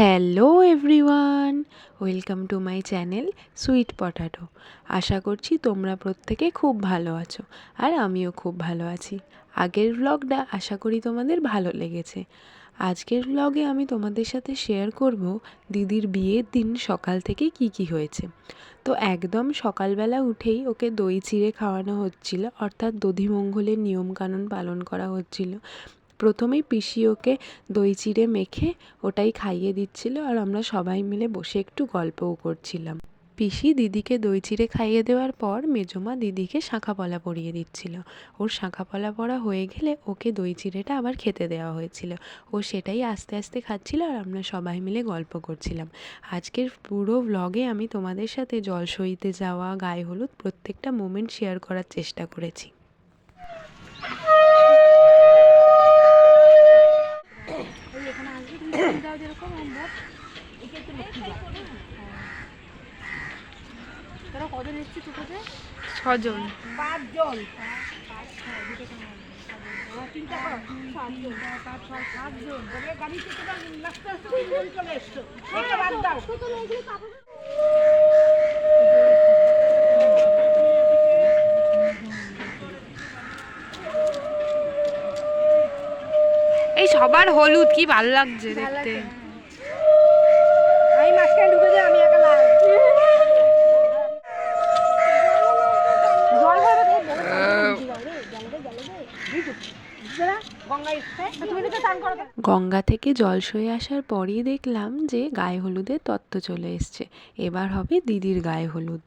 Hello everyone, welcome to my channel sweet potato. আশা করছি তোমরা প্রত্যেকে খুব ভালো আছো আর আমিও খুব ভালো আছি। আগের ব্লগটা আশা করি তোমাদের ভালো লেগেছে। আজকের ব্লগে আমি তোমাদের সাথে শেয়ার করব দিদির বিয়ের দিন সকাল থেকে কি কি হয়েছে। তো একদম সকালবেলা উঠেই ওকে দই চিড়ে খাওয়ানো হচ্ছিল, অর্থাৎ দধিমঙ্গলের নিয়মকানুন পালন করা হচ্ছিল। প্রথমেই পিসি ওকে দই চিড়ে মেখে ওটাই খাইয়ে দিচ্ছিল আর আমরা সবাই মিলে বসে একটু গল্পও করছিলাম। পিসি দিদিকে দই চিড়ে খাইয়ে দেওয়ার পর মেজমা দিদিকে শাঁখাপলা পরিয়ে দিচ্ছিল। ওর শাঁখাপলা পরা হয়ে গেলে ওকে দই চিড়েটা আবার খেতে দেওয়া হয়েছিল। ও সেটাই আস্তে আস্তে খাচ্ছিল আর আমরা সবাই মিলে গল্প করছিলাম। আজকের পুরো ব্লগে আমি তোমাদের সাথে জল সইতে যাওয়া, গায়ে হলুদ প্রত্যেকটা মোমেন্ট শেয়ার করার চেষ্টা করেছি। তোরা কজন এসছিস ছজন। পাঁচজন। চিন্তা করো সাতজন পাঁচ ছয় সাতজন তবে গাড়িতে তোমরা নাচতে আসতে তিনজন চলে এসছো বাদ দাও সবার হলুদ কি ভালো লাগছে দেখতে। আমি মাঝখানে ঢুকে যাই আমি একা লাল। জল ভরবে তো বড় গঙ্গা তুমি তো চান করো গঙ্গা থেকে জল সয়ে আসার পরই দেখলাম যে গায়ে হলুদের তত্ত্ব চলে এসছে। এবার হবে দিদির গায়ে হলুদ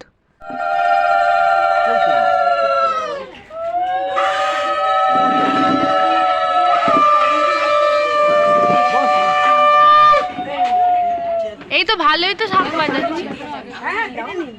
এই তো ভালোই তো শাক বাজাচ্ছে দেখে নিন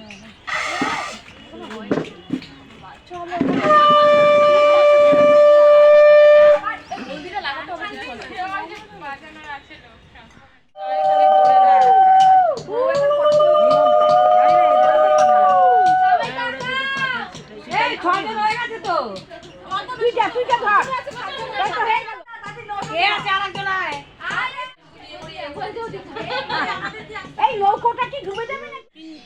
তুই যা তুই যা ধর এই হয়ে গেল। কে আছে আরেকজন আয়। এই নৌকোটা কি ডুবে যাবে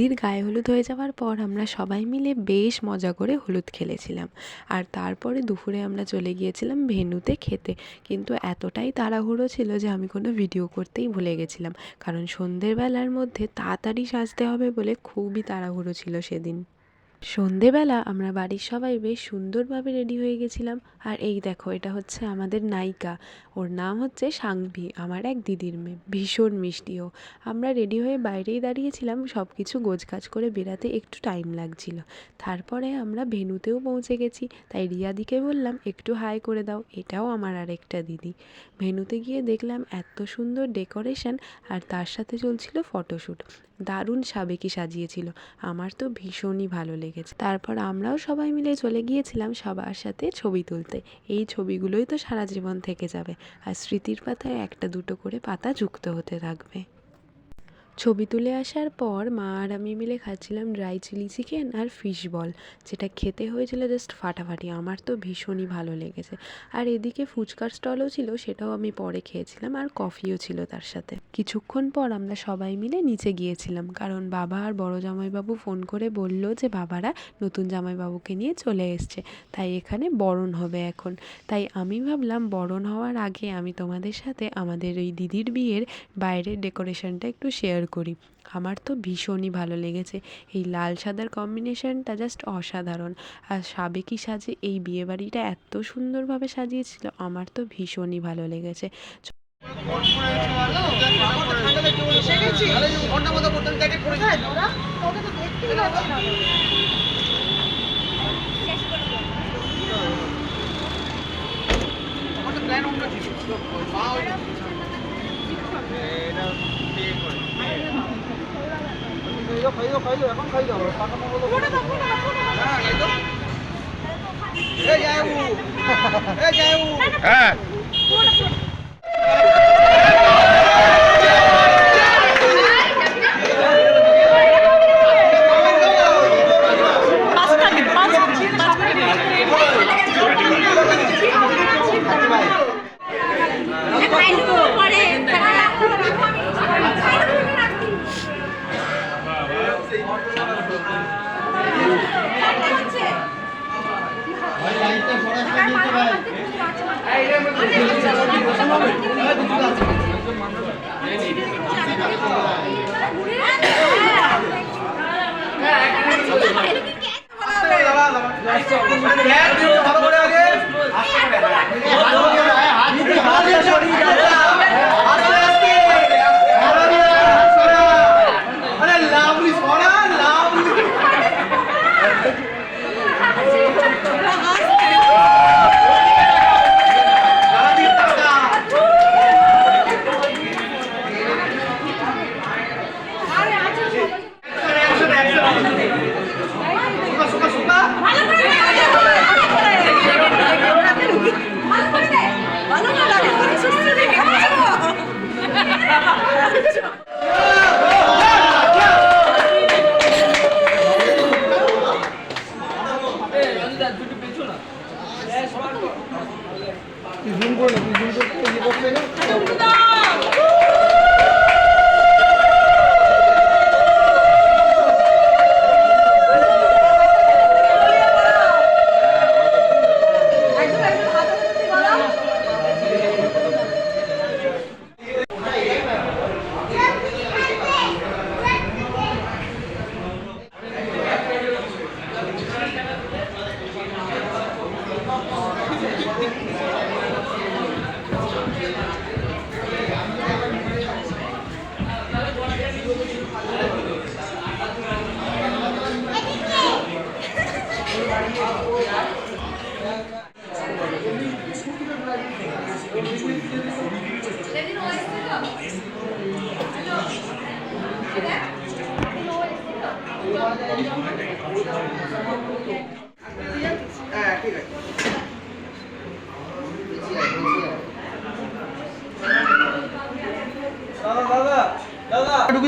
দিদির গায়ে হলুদ হয়ে যাওয়ার পর আমরা সবাই মিলে বেশ মজা করে হলুদ খেলেছিলাম। আর তারপরে দুপুরে আমরা চলে গিয়েছিলাম ভেনুতে খেতে। কিন্তু এতটাই তাড়াহুড়ো ছিল যে আমি কোনো ভিডিও করতেই ভুলে গেছিলাম। কারণ সন্ধ্যেবেলার মধ্যে তাড়াতাড়ি সাজতে হবে বলে খুবই তাড়াহুড়ো ছিল সেদিন। সন্ধেবেলা আমরা বাড়ির সবাই বেশ সুন্দরভাবে রেডি হয়ে গেছিলাম। আর এই দেখো, এটা হচ্ছে আমাদের নায়িকা। ওর নাম হচ্ছে সাংভি, আমার এক দিদির মেয়ে। ভীষণ মিষ্টিও আমরা রেডি হয়ে বাইরেই দাঁড়িয়েছিলাম সব কিছু গোছগাছ করে বেরাতে একটু টাইম লাগছিল। তারপরে আমরা ভেনুতেও পৌঁছে গেছি। তাই রিয়াদিকে বললাম, একটু হাই করে দাও, এটাও আমার আরেকটা দিদি। ভেনুতে গিয়ে দেখলাম, এত সুন্দর ডেকোরেশন আর তার সাথে চলছিল ফটোশ্যুট দারুণ সাবেকি সাজিয়েছিল। আমার তো ভীষণই ভালো লেগেছে। তারপর আমরাও সবাই মিলে চলে গিয়েছিলাম সবার সাথে ছবি তুলতে। এই ছবিগুলোই তো সারা জীবন থেকে যাবে। আর স্মৃতির পাতায় একটা দুটো করে পাতা যুক্ত হতে থাকবে। ছবি তুলে আসার পর মা আর আমি মিলে খাচ্ছিলাম ড্রাই চিলি চিকেন আর ফিশ বল যেটা খেতে হয়েছিল জাস্ট ফাটাফাটি। আমার তো ভীষণই ভালো লেগেছে। আর এদিকে ফুচকার স্টলও ছিল, সেটাও আমি পরে খেয়েছিলাম আর কফিও ছিল তার সাথে। কিছুক্ষণ পর আমরা সবাই মিলে নিচে গিয়েছিলাম, কারণ বাবা আর বড় জামাইবাবু ফোন করে বলল যে বাবারা নতুন জামাইবাবুকে নিয়ে চলে এসছে, তাই এখানে বরণ হবে এখন। তাই আমি ভাবলাম বরণ হওয়ার আগে আমি তোমাদের সাথে আমাদের ওই দিদির বিয়ের বাইরের ডেকোরেশনটা একটু শেয়ার করি। আমার তো ভীষণই ভালো লেগেছে। এই লাল সাদার কম্বিনেশনটা জাস্ট অসাধারণ। আর সাবেকি সাজে এই বিয়েবাড়িটা এত সুন্দরভাবে সাজিয়েছিল, আমার তো ভীষণই ভালো লেগেছে। প্ল্যান অন্য ছিল হ্যাঁ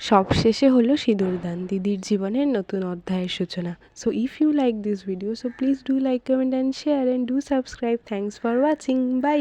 সব শেষে হলো সিঁদুরদান দিদির জীবনের নতুন অধ্যায়ের সূচনা। So if you like this video so please do like comment and share and do subscribe thanks for watching bye